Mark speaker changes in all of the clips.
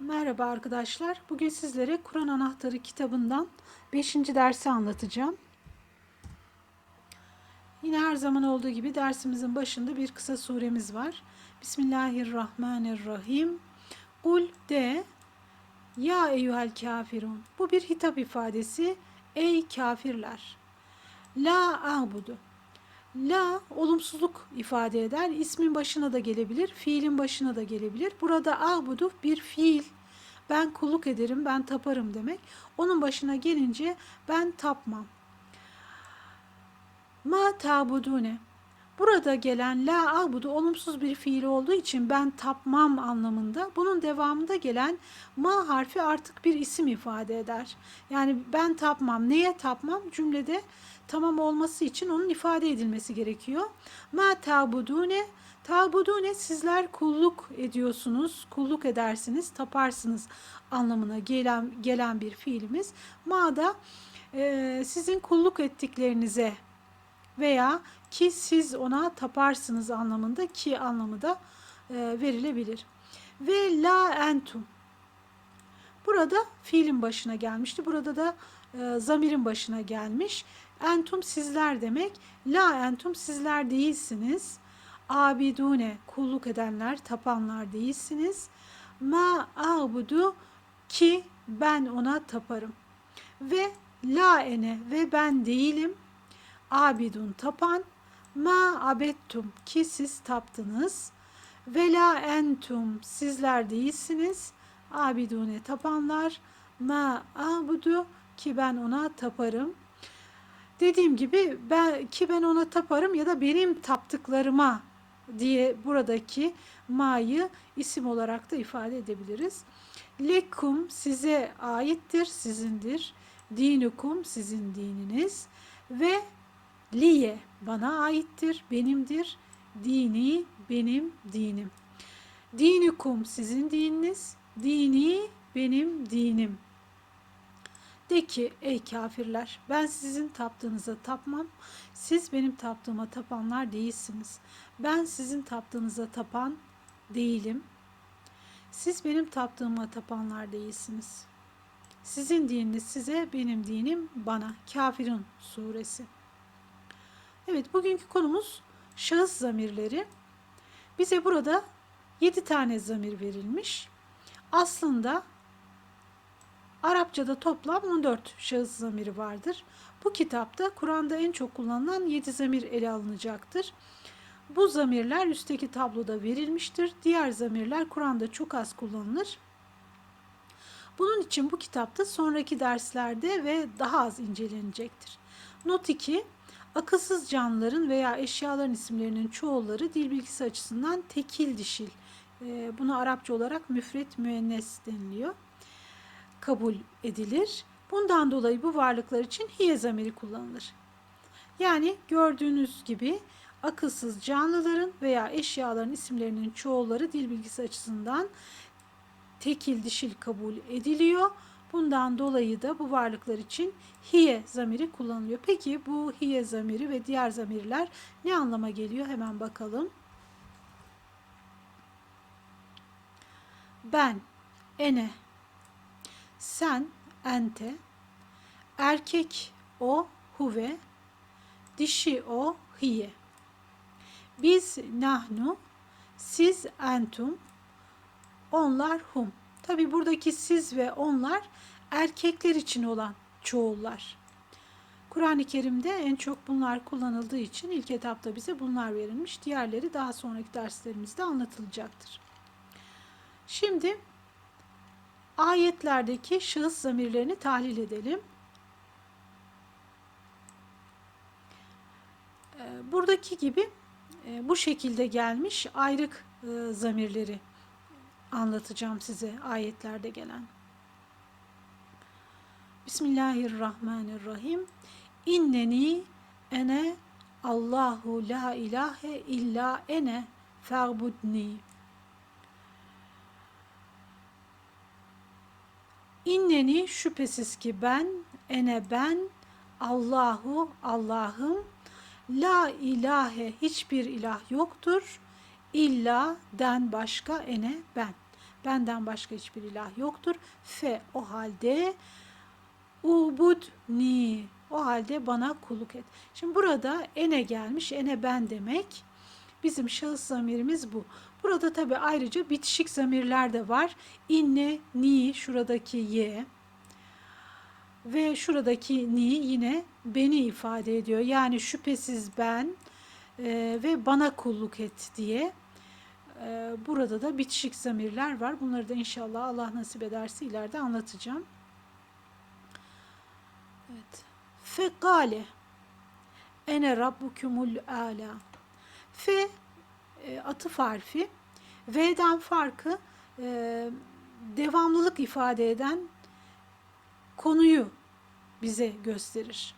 Speaker 1: Merhaba arkadaşlar. Bugün sizlere Kur'an Anahtarı kitabından 5. dersi anlatacağım. Yine her zaman olduğu gibi dersimizin başında bir kısa suremiz var. Bismillahirrahmanirrahim. Kul de ya eyyuhel kafirun. Bu bir hitap ifadesi. Ey kafirler. La a'budu. La olumsuzluk ifade eder. İsmin başına da gelebilir, fiilin başına da gelebilir. Burada abudu bir fiil. Ben kulluk ederim, ben taparım demek. Onun başına gelince ben tapmam. Ma tabudune. Burada gelen la abudu olumsuz bir fiil olduğu için ben tapmam anlamında. Bunun devamında gelen ma harfi artık bir isim ifade eder. Yani ben tapmam. Neye tapmam? Cümlede tamam olması için onun ifade edilmesi gerekiyor. Ma tabudune Tabudune sizler kulluk ediyorsunuz, kulluk edersiniz, taparsınız anlamına gelen gelen bir fiilimiz. Ma da e, sizin kulluk ettiklerinize veya ki siz ona taparsınız anlamında ki anlamı da e, verilebilir. Ve la entum. Burada fiilin başına gelmişti. Burada da e, zamirin başına gelmiş. Entum sizler demek. La entum sizler değilsiniz. Abidune kulluk edenler, tapanlar değilsiniz. Ma abudu ki ben ona taparım. Ve la ene ve ben değilim. Abidun tapan. Ma abettum ki siz taptınız. Ve la entum sizler değilsiniz. Abidune tapanlar. Ma abudu ki ben ona taparım. Dediğim gibi ben ki ben ona taparım ya da benim taptıklarıma diye buradaki ma'yı isim olarak da ifade edebiliriz. Lekum size aittir, sizindir. Dinukum sizin dininiz ve liye bana aittir, benimdir. Dini benim dinim. Dinikum sizin dininiz, dini benim dinim. De ki ey kafirler ben sizin taptığınıza tapmam. Siz benim taptığıma tapanlar değilsiniz. Ben sizin taptığınıza tapan değilim. Siz benim taptığıma tapanlar değilsiniz. Sizin dininiz size, benim dinim bana. Kafirun suresi. Evet bugünkü konumuz şahıs zamirleri. Bize burada 7 tane zamir verilmiş. Aslında Arapçada toplam 14 şahıs zamiri vardır. Bu kitapta Kur'an'da en çok kullanılan 7 zamir ele alınacaktır. Bu zamirler üstteki tabloda verilmiştir. Diğer zamirler Kur'an'da çok az kullanılır. Bunun için bu kitapta sonraki derslerde ve daha az incelenecektir. Not 2. Akılsız canlıların veya eşyaların isimlerinin çoğulları dil bilgisi açısından tekil dişil. Ee, buna Arapça olarak müfret müennes deniliyor kabul edilir. Bundan dolayı bu varlıklar için hiye zamiri kullanılır. Yani gördüğünüz gibi akılsız canlıların veya eşyaların isimlerinin çoğulları dil bilgisi açısından tekil dişil kabul ediliyor. Bundan dolayı da bu varlıklar için hiye zamiri kullanılıyor. Peki bu hiye zamiri ve diğer zamirler ne anlama geliyor? Hemen bakalım. Ben, ene, sen, ente, erkek o, huve, dişi o, hiye. Biz, nahnu, siz, entum, onlar, hum. Tabi buradaki siz ve onlar erkekler için olan çoğullar. Kur'an-ı Kerim'de en çok bunlar kullanıldığı için ilk etapta bize bunlar verilmiş. Diğerleri daha sonraki derslerimizde anlatılacaktır. Şimdi ayetlerdeki şahıs zamirlerini tahlil edelim. Ee, buradaki gibi e, bu şekilde gelmiş ayrık e, zamirleri anlatacağım size ayetlerde gelen. Bismillahirrahmanirrahim. İnneni ene Allahu la ilahe illa ene fe'budni. İnneni şüphesiz ki ben, ene ben, Allahu Allah'ım, la ilahe hiçbir ilah yoktur, illa den başka ene ben. Benden başka hiçbir ilah yoktur. Fe o halde ubudni o halde bana kulluk et. Şimdi burada ene gelmiş. Ene ben demek. Bizim şahıs zamirimiz bu. Burada tabi ayrıca bitişik zamirler de var. İnne, ni, şuradaki ye ve şuradaki ni yine beni ifade ediyor. Yani şüphesiz ben e, ve bana kulluk et diye. E, burada da bitişik zamirler var. Bunları da inşallah Allah nasip ederse ileride anlatacağım. Evet. Fekale ene rabbukumul ala. Fe e, atıf harfi. V'den farkı e, devamlılık ifade eden konuyu bize gösterir.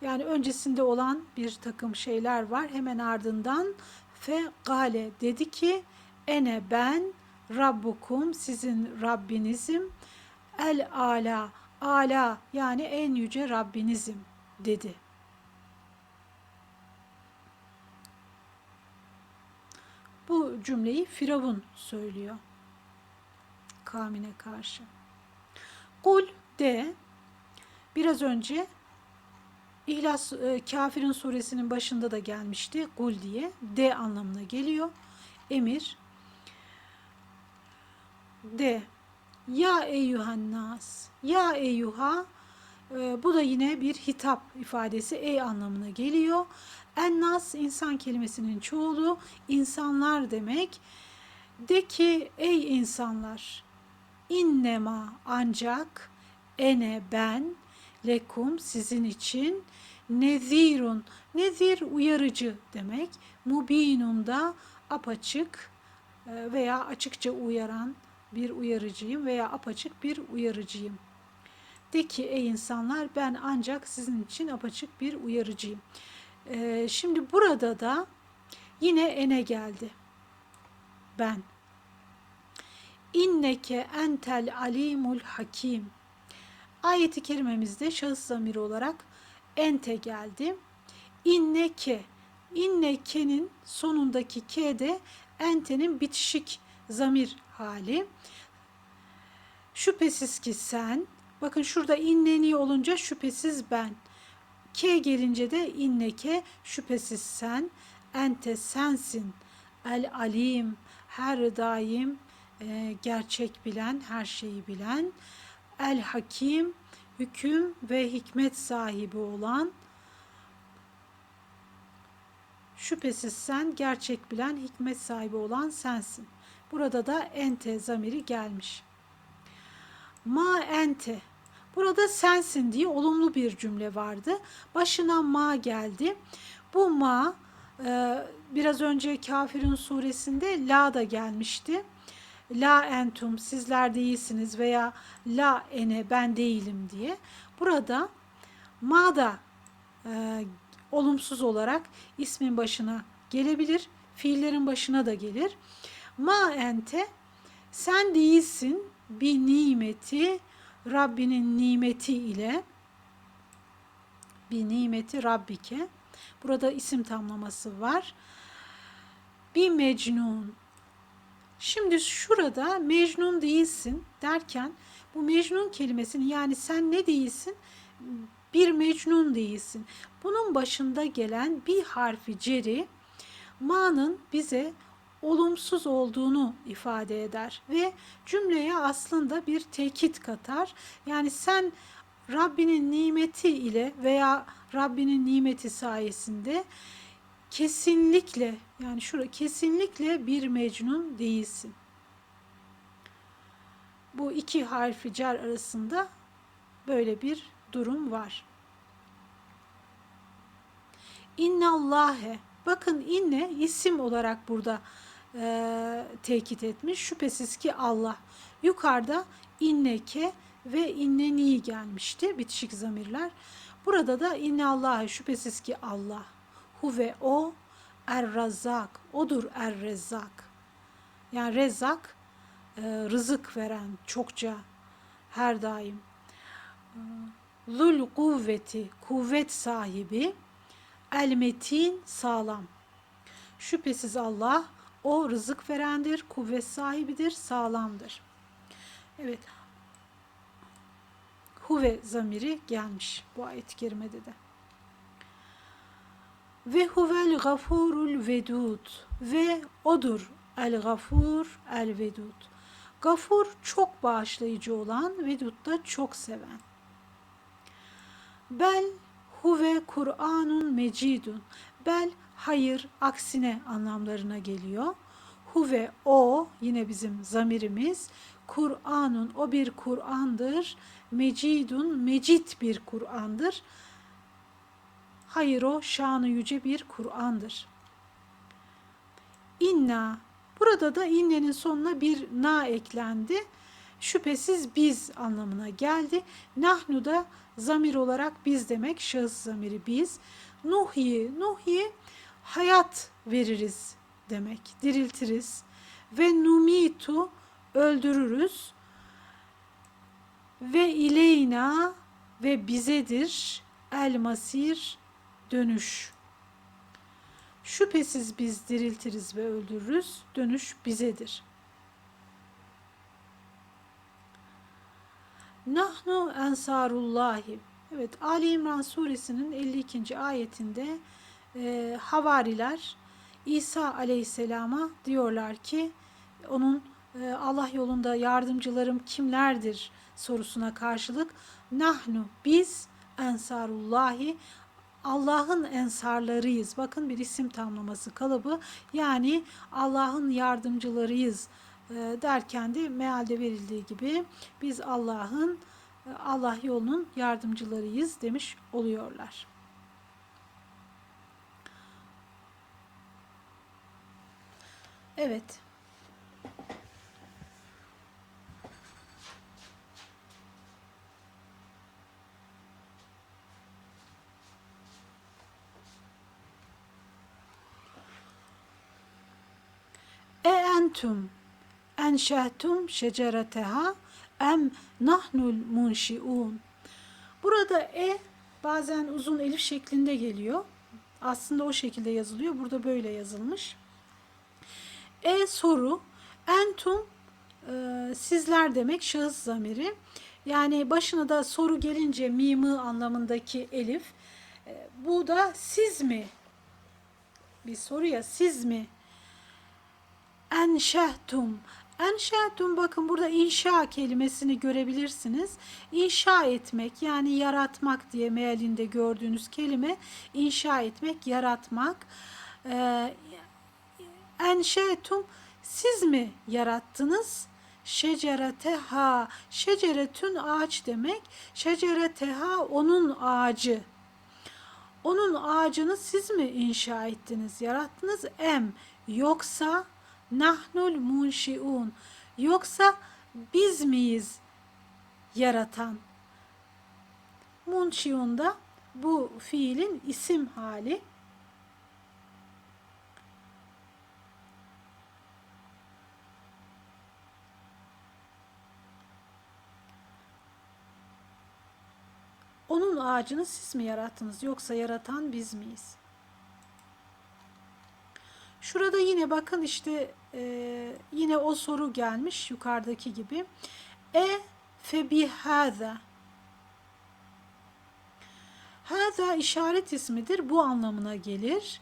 Speaker 1: Yani öncesinde olan bir takım şeyler var. Hemen ardından fe gale dedi ki ene ben rabbukum sizin Rabbinizim el ala ala yani en yüce Rabbinizim dedi. Bu cümleyi Firavun söylüyor. Kavmine karşı. Kul de biraz önce İhlas e, Kafirin suresinin başında da gelmişti. Kul diye de anlamına geliyor. Emir de ya eyyuhan nas ya eyyuha e, bu da yine bir hitap ifadesi ey anlamına geliyor. En insan kelimesinin çoğulu insanlar demek. De ki ey insanlar innema ancak ene ben lekum sizin için nezirun nezir uyarıcı demek mubinun da apaçık e, veya açıkça uyaran bir uyarıcıyım veya apaçık bir uyarıcıyım. De ki ey insanlar ben ancak sizin için apaçık bir uyarıcıyım. Ee, şimdi burada da yine ene geldi. Ben. İnneke entel alimul hakim. Ayeti kerimemizde şahıs zamiri olarak ente geldi. İnneke. İnneke'nin sonundaki k de entenin bitişik zamir hali. Şüphesiz ki sen, bakın şurada inneni olunca şüphesiz ben. K gelince de inneke şüphesiz sen, ente sensin. El alim her daim e, gerçek bilen, her şeyi bilen. El hakim hüküm ve hikmet sahibi olan şüphesiz sen gerçek bilen, hikmet sahibi olan sensin. Burada da ente zamiri gelmiş. Ma ente. Burada sensin diye olumlu bir cümle vardı. Başına ma geldi. Bu ma e, biraz önce Kafirun suresinde la da gelmişti. La entum sizler değilsiniz veya la ene ben değilim diye. Burada ma da e, olumsuz olarak ismin başına gelebilir. Fiillerin başına da gelir. Ma ente sen değilsin bir nimeti Rabbinin nimeti ile bir nimeti Rabbike. Burada isim tamlaması var. Bir mecnun. Şimdi şurada mecnun değilsin derken bu mecnun kelimesini yani sen ne değilsin? Bir mecnun değilsin. Bunun başında gelen bir harfi ceri ma'nın bize olumsuz olduğunu ifade eder ve cümleye aslında bir tekit katar. Yani sen Rabbinin nimeti ile veya Rabbinin nimeti sayesinde kesinlikle yani şura kesinlikle bir mecnun değilsin. Bu iki harfi cer arasında böyle bir durum var. İnnallâhe bakın inne isim olarak burada e, tekit etmiş. Şüphesiz ki Allah. Yukarıda inneke ve inneni gelmişti bitişik zamirler. Burada da inne Allah'a şüphesiz ki Allah. Hu ve o er razzak. Odur er rezzak. Yani rezzak e, rızık veren çokça her daim. Zul kuvveti kuvvet sahibi el metin sağlam. Şüphesiz Allah O rızık verendir, kuvvet sahibidir, sağlamdır. Evet. Huve zamiri gelmiş bu ayet-i kerimede de. Ve huvel gafurul vedud ve odur el gafur el vedud. Gafur çok bağışlayıcı olan, vedud da çok seven. Bel huve Kur'anun mecidun. Bel hayır aksine anlamlarına geliyor. Huve o yine bizim zamirimiz. Kur'anun o bir Kur'andır. Mecidun mecit bir Kur'andır. Hayır o şanı yüce bir Kur'andır. İnna burada da innenin sonuna bir na eklendi. Şüphesiz biz anlamına geldi. Nahnu da zamir olarak biz demek. Şahıs zamiri biz. Nuhyi, nuhyi hayat veririz demek. Diriltiriz. Ve numitu öldürürüz. Ve ileyna ve bizedir el masir dönüş. Şüphesiz biz diriltiriz ve öldürürüz. Dönüş bizedir. Nahnu ensarullahi. Evet Ali İmran suresinin 52. ayetinde e, havariler İsa aleyhisselama diyorlar ki onun e, Allah yolunda yardımcılarım kimlerdir sorusuna karşılık nahnu biz ensarullahi Allah'ın ensarlarıyız. Bakın bir isim tamlaması kalıbı. Yani Allah'ın yardımcılarıyız e, derken de mealde verildiği gibi biz Allah'ın e, Allah yolunun yardımcılarıyız demiş oluyorlar. Evet. E entum enşehtum şecereteha em nahnul munşiun. Burada e bazen uzun elif şeklinde geliyor. Aslında o şekilde yazılıyor. Burada böyle yazılmış. E soru. Entum e, sizler demek şahıs zamiri. Yani başına da soru gelince mimi anlamındaki elif. E, bu da siz mi? Bir soru ya siz mi? Enşehtum. Enşehtum bakın burada inşa kelimesini görebilirsiniz. İnşa etmek yani yaratmak diye mealinde gördüğünüz kelime inşa etmek, yaratmak. Ee, enşetum siz mi yarattınız? Şecereteha, şeceretün ağaç demek. Şecereteha onun ağacı. Onun ağacını siz mi inşa ettiniz, yarattınız? Em yoksa nahnul munşiun yoksa biz miyiz yaratan? Munşiun da bu fiilin isim hali. Onun ağacını siz mi yarattınız yoksa yaratan biz miyiz? Şurada yine bakın işte e, yine o soru gelmiş yukarıdaki gibi. E febihâza Hâza işaret ismidir. Bu anlamına gelir.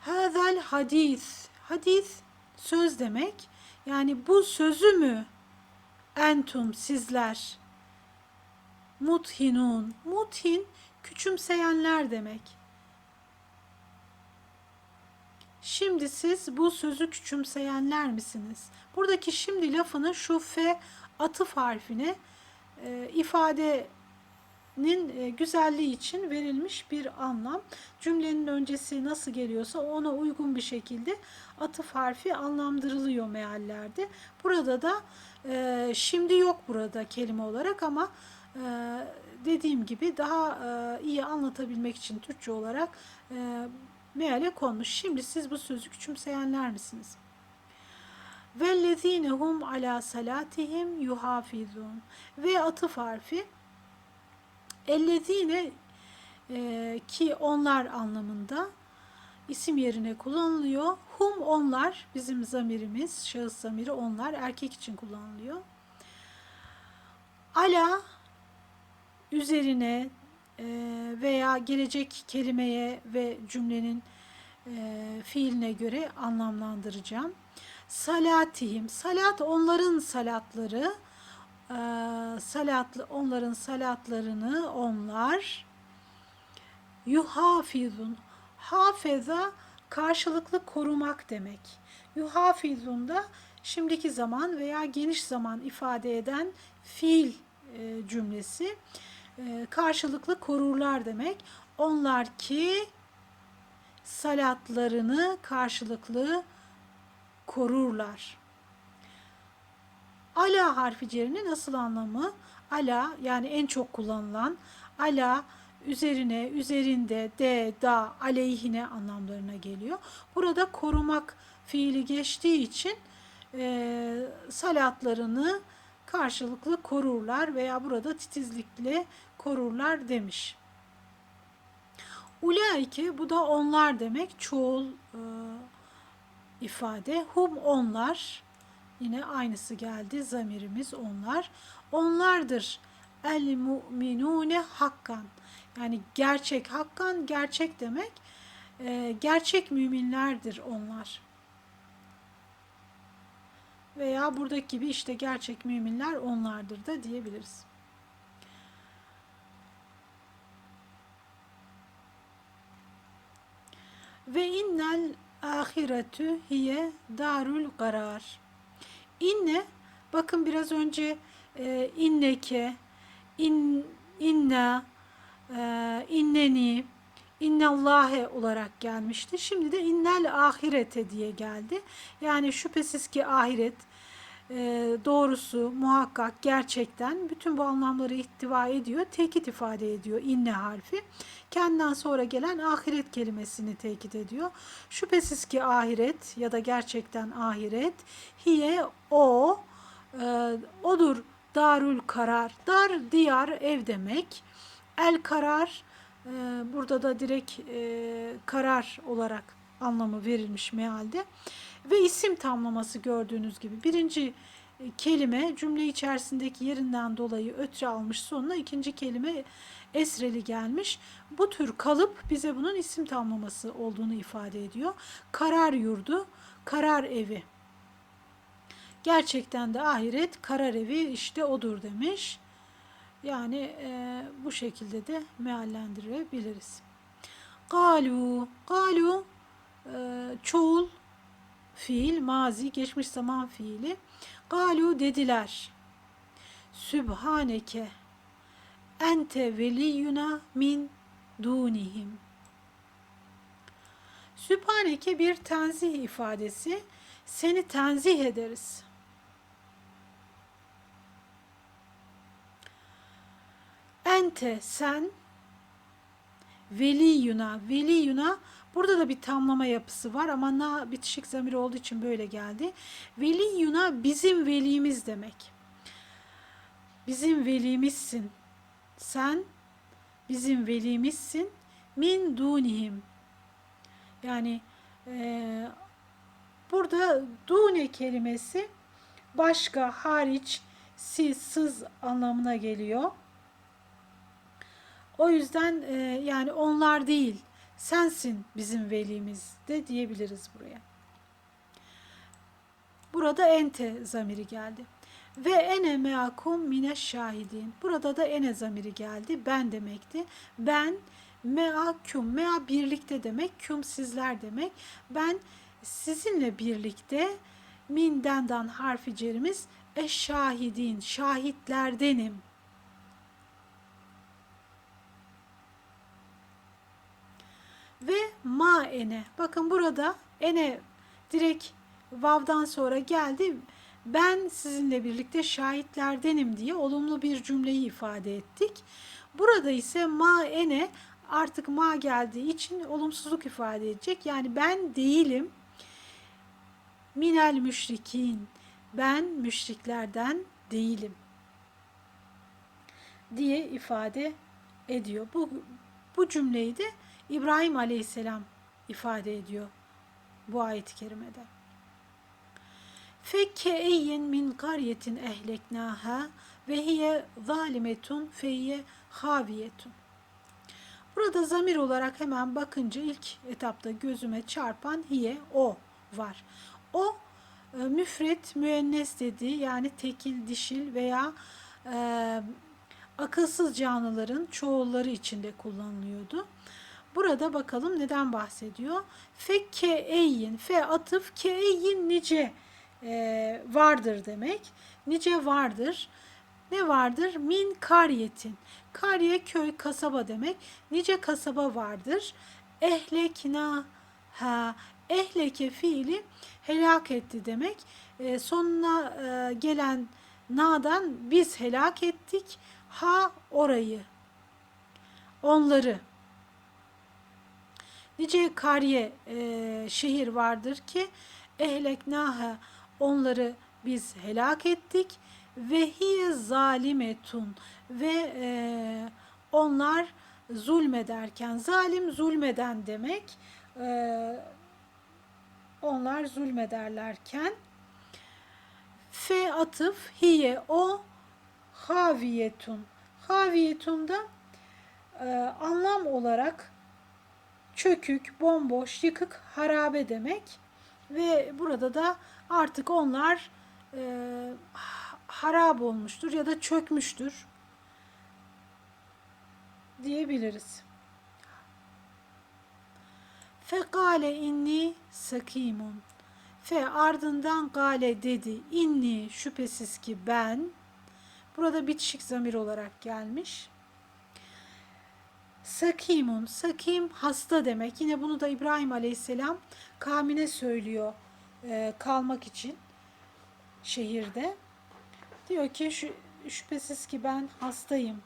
Speaker 1: Hâzel hadis. Hadis söz demek. Yani bu sözü mü entum sizler muthinun. Muthin küçümseyenler demek. Şimdi siz bu sözü küçümseyenler misiniz? Buradaki şimdi lafını şu fe atıf harfine e, ifadenin e, güzelliği için verilmiş bir anlam. Cümlenin öncesi nasıl geliyorsa ona uygun bir şekilde atıf harfi anlamdırılıyor meallerde. Burada da e, şimdi yok burada kelime olarak ama e, dediğim gibi daha e, iyi anlatabilmek için Türkçe olarak e, meale konmuş. Şimdi siz bu sözü küçümseyenler misiniz? Vellezine hum ala salatihim yuhafizun. Ve atıf harfi ellezine e, ki onlar anlamında isim yerine kullanılıyor. Hum onlar bizim zamirimiz, şahıs zamiri onlar erkek için kullanılıyor. Ala üzerine veya gelecek kelimeye ve cümlenin e, fiiline göre anlamlandıracağım. Salatihim, salat onların salatları, e, salatlı onların salatlarını onlar yuhafizun. Hafeza karşılıklı korumak demek. Yuhafizun da şimdiki zaman veya geniş zaman ifade eden fiil e, cümlesi. E, karşılıklı korurlar demek. Onlar ki salatlarını karşılıklı korurlar. Ala harfi cerinin nasıl anlamı? Ala yani en çok kullanılan ala üzerine, üzerinde, de, da, aleyhine anlamlarına geliyor. Burada korumak fiili geçtiği için e, salatlarını karşılıklı korurlar veya burada titizlikle korurlar demiş. Ulaike bu da onlar demek çoğul e, ifade. Hum onlar yine aynısı geldi zamirimiz onlar. Onlardır el mu'minune hakkan. Yani gerçek hakkan gerçek demek. E, gerçek müminlerdir onlar. Veya buradaki gibi işte gerçek müminler onlardır da diyebiliriz. Ve innel ahiretü hiye darul karar. İnne bakın biraz önce e, inneke, in, inna, e, inneni, innallâhe olarak gelmişti. Şimdi de innel ahirete diye geldi. Yani şüphesiz ki ahiret e, doğrusu muhakkak gerçekten bütün bu anlamları ihtiva ediyor. Tekit ifade ediyor inne harfi. Kendinden sonra gelen ahiret kelimesini tekit ediyor. Şüphesiz ki ahiret ya da gerçekten ahiret hiye o e, odur darül karar. Dar diyar ev demek. El karar burada da direkt e, karar olarak anlamı verilmiş mealde. Ve isim tamlaması gördüğünüz gibi birinci e, kelime cümle içerisindeki yerinden dolayı ötre almış sonuna ikinci kelime esreli gelmiş. Bu tür kalıp bize bunun isim tamlaması olduğunu ifade ediyor. Karar yurdu, karar evi. Gerçekten de ahiret karar evi işte odur demiş. Yani e, bu şekilde de meallendirebiliriz. Galu, galu e, çoğul fiil, mazi, geçmiş zaman fiili. Galu dediler. Sübhaneke ente veliyuna min dunihim. Sübhaneke bir tenzih ifadesi. Seni tenzih ederiz. Ente sen veliyuna veliyuna burada da bir tamlama yapısı var ama na bitişik zamir olduğu için böyle geldi. Veliyuna bizim velimiz demek. Bizim velimizsin. Sen bizim velimizsin. Min dunihim. Yani e, burada dune kelimesi başka, hariç, siz, sız anlamına geliyor. O yüzden e, yani onlar değil, sensin bizim velimiz de diyebiliriz buraya. Burada ente zamiri geldi. Ve ene meakum mine şahidin. Burada da ene zamiri geldi. Ben demekti. Ben mea küm. Mea birlikte demek. Küm sizler demek. Ben sizinle birlikte mindendan harfi cerimiz eşşahidin. Şahitlerdenim. Ve ma ene. Bakın burada ene direkt vav'dan sonra geldi ben sizinle birlikte şahitlerdenim diye olumlu bir cümleyi ifade ettik. Burada ise ma ene artık ma geldiği için olumsuzluk ifade edecek. Yani ben değilim minel müşrikin. Ben müşriklerden değilim diye ifade ediyor. Bu, bu cümleyi de İbrahim Aleyhisselam ifade ediyor bu ayet-i kerimede. Fekke eyyin min karyetin ehleknaha ve hiye zalimetun feyye haviyetun. Burada zamir olarak hemen bakınca ilk etapta gözüme çarpan hiye o var. O e, müfret müennes dediği yani tekil dişil veya e, akılsız canlıların çoğulları içinde kullanılıyordu. Burada bakalım neden bahsediyor. Fe ke eyyin, fe atıf ke eyyin nice e, vardır demek. Nice vardır. Ne vardır? Min kariyetin. Kariye köy, kasaba demek. Nice kasaba vardır. Ehlekna ha ehleke fiili helak etti demek. E, sonuna e, gelen na'dan biz helak ettik. Ha orayı. Onları. Nice kariye e, şehir vardır ki ehleknaha onları biz helak ettik. Ve hiye zalimetun ve e, onlar zulmederken zalim zulmeden demek e, onlar zulmederlerken fe atıf hiye o haviyetun. Haviyetun da e, anlam olarak çökük, bomboş, yıkık, harabe demek ve burada da artık onlar e, harap olmuştur ya da çökmüştür diyebiliriz. Fekale inni sakimun. Fe ardından gale dedi. İnni şüphesiz ki ben. Burada bitişik zamir olarak gelmiş. Sakimun, sakim hasta demek. Yine bunu da İbrahim Aleyhisselam kavmine söylüyor e, kalmak için şehirde. Diyor ki şu, şüphesiz ki ben hastayım.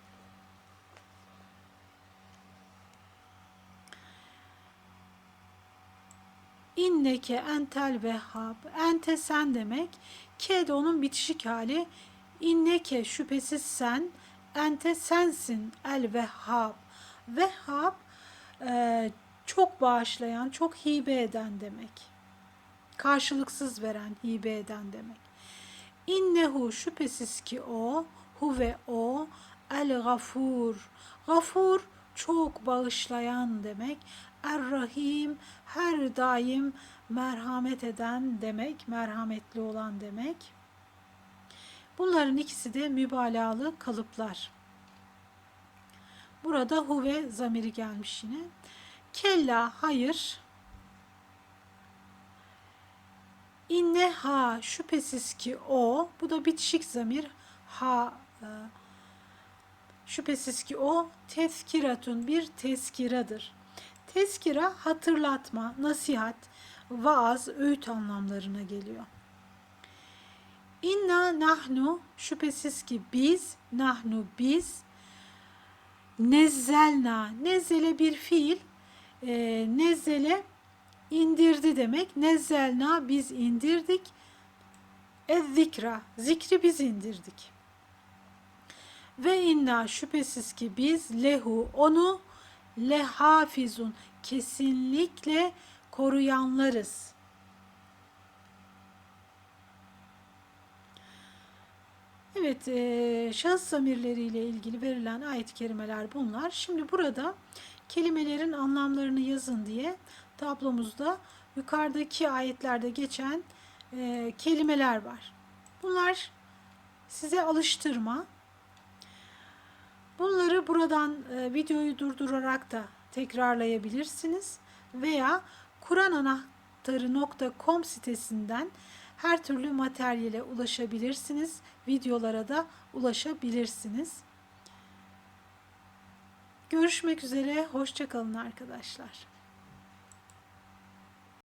Speaker 1: İnneke entel vehhab. Ente sen demek. Ke de onun bitişik hali. İnneke şüphesiz sen. Ente sensin el vehhab. Vehhab e, çok bağışlayan, çok hibe eden demek. Karşılıksız veren, hibe eden demek. İnnehu şüphesiz ki o, hu ve o, el gafur. Gafur çok bağışlayan demek. Er-Rahim her daim merhamet eden demek, merhametli olan demek. Bunların ikisi de mübalağalı kalıplar. Burada huve zamiri gelmiş yine. Kella hayır. İnne ha şüphesiz ki o. Bu da bitişik zamir. Ha e, şüphesiz ki o tezkiratun bir tezkiradır. Tezkira hatırlatma, nasihat, vaaz, öğüt anlamlarına geliyor. İnna nahnu şüphesiz ki biz, nahnu biz, nezzelna, nezzele bir fiil, e, nezzele indirdi demek. Nezzelna biz indirdik. Ez-zikra, zikri biz indirdik. Ve inna şüphesiz ki biz lehu onu lehafizun kesinlikle koruyanlarız. Evet, e, şahıs zamirleriyle ilgili verilen ayet-i kerimeler bunlar. Şimdi burada kelimelerin anlamlarını yazın diye tablomuzda yukarıdaki ayetlerde geçen e, kelimeler var. Bunlar size alıştırma. Bunları buradan e, videoyu durdurarak da tekrarlayabilirsiniz veya kurananahtarı.com sitesinden her türlü materyale ulaşabilirsiniz. Videolara da ulaşabilirsiniz. Görüşmek üzere. Hoşçakalın arkadaşlar.